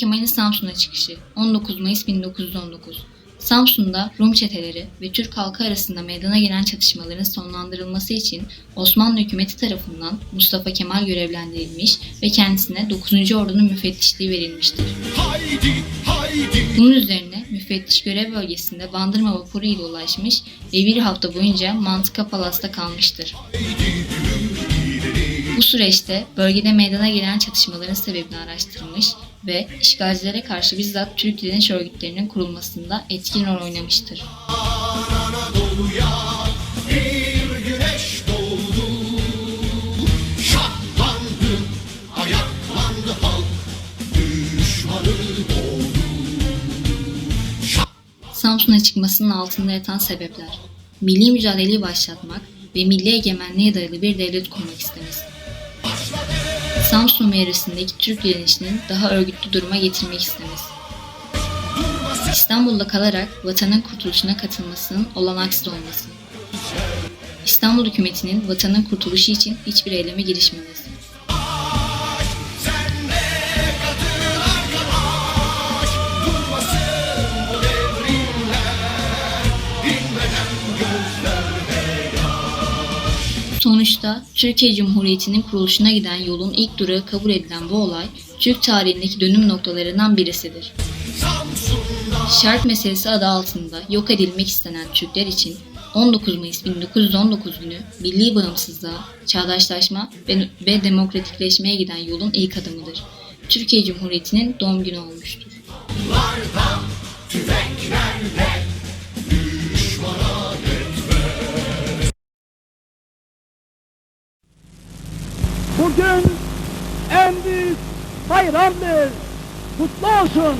Kemal'in Samsun'a çıkışı 19 Mayıs 1919 Samsun'da Rum çeteleri ve Türk halkı arasında meydana gelen çatışmaların sonlandırılması için Osmanlı hükümeti tarafından Mustafa Kemal görevlendirilmiş ve kendisine 9. Ordu'nun müfettişliği verilmiştir. Haydi, haydi. Bunun üzerine müfettiş görev bölgesinde Bandırma vapuru ile ulaşmış ve bir hafta boyunca Mantıka Palas'ta kalmıştır. Bu süreçte bölgede meydana gelen çatışmaların sebebini araştırmış ve işgalcilere karşı bizzat Türk direniş örgütlerinin kurulmasında etkin rol oynamıştır. Anadolu'ya. Samsun'a çıkmasının altında yatan sebepler. Milli mücadeleyi başlatmak ve milli egemenliğe dayalı bir devlet kurmak istemesi. Samsun meyresindeki Türk direnişinin daha örgütlü duruma getirmek istemesi. İstanbul'da kalarak vatanın kurtuluşuna katılmasının olanaksız olması. İstanbul hükümetinin vatanın kurtuluşu için hiçbir eyleme girişmemesi. Sonuçta Türkiye Cumhuriyeti'nin kuruluşuna giden yolun ilk durağı kabul edilen bu olay, Türk tarihindeki dönüm noktalarından birisidir. Şart meselesi adı altında yok edilmek istenen Türkler için 19 Mayıs 1919 günü milli bağımsızlığa, çağdaşlaşma ve, ve demokratikleşmeye giden yolun ilk adımıdır. Türkiye Cumhuriyeti'nin doğum günü olmuştur. Bugün bayramdır. Kutlu olsun.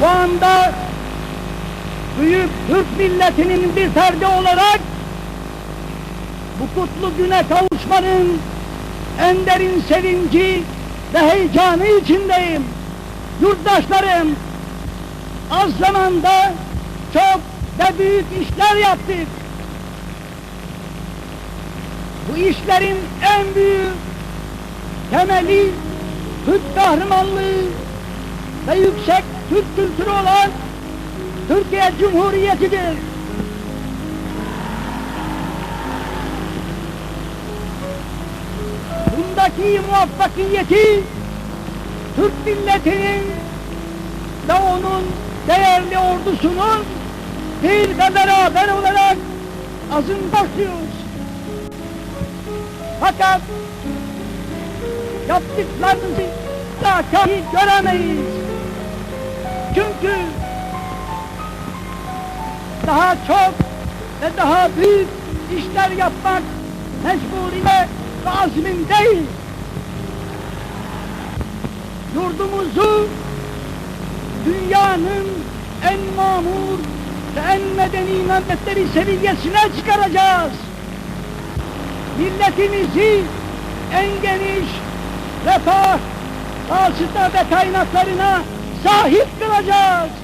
Bu anda büyük Türk milletinin bir ferdi olarak bu kutlu güne kavuşmanın en derin sevinci ve heyecanı içindeyim. Yurttaşlarım, az zamanda çok ve büyük işler yaptık. Bu işlerin en büyük temeli Türk kahramanlığı ve yüksek Türk kültürü olan Türkiye Cumhuriyeti'dir. Bundaki muvaffakiyeti Türk milletinin ve onun değerli ordusunun bir ve beraber olarak azın başlıyoruz. Fakat yaptıklarınızı da kafi göremeyiz. Çünkü daha çok ve daha büyük işler yapmak mecburiyet ve azmindeyiz. Yurdumuzu dünyanın en mamur ve en medeni memleketleri seviyesine çıkaracağız. Milletimizi en geniş refah, vasıta ve kaynaklarına sahip kılacağız.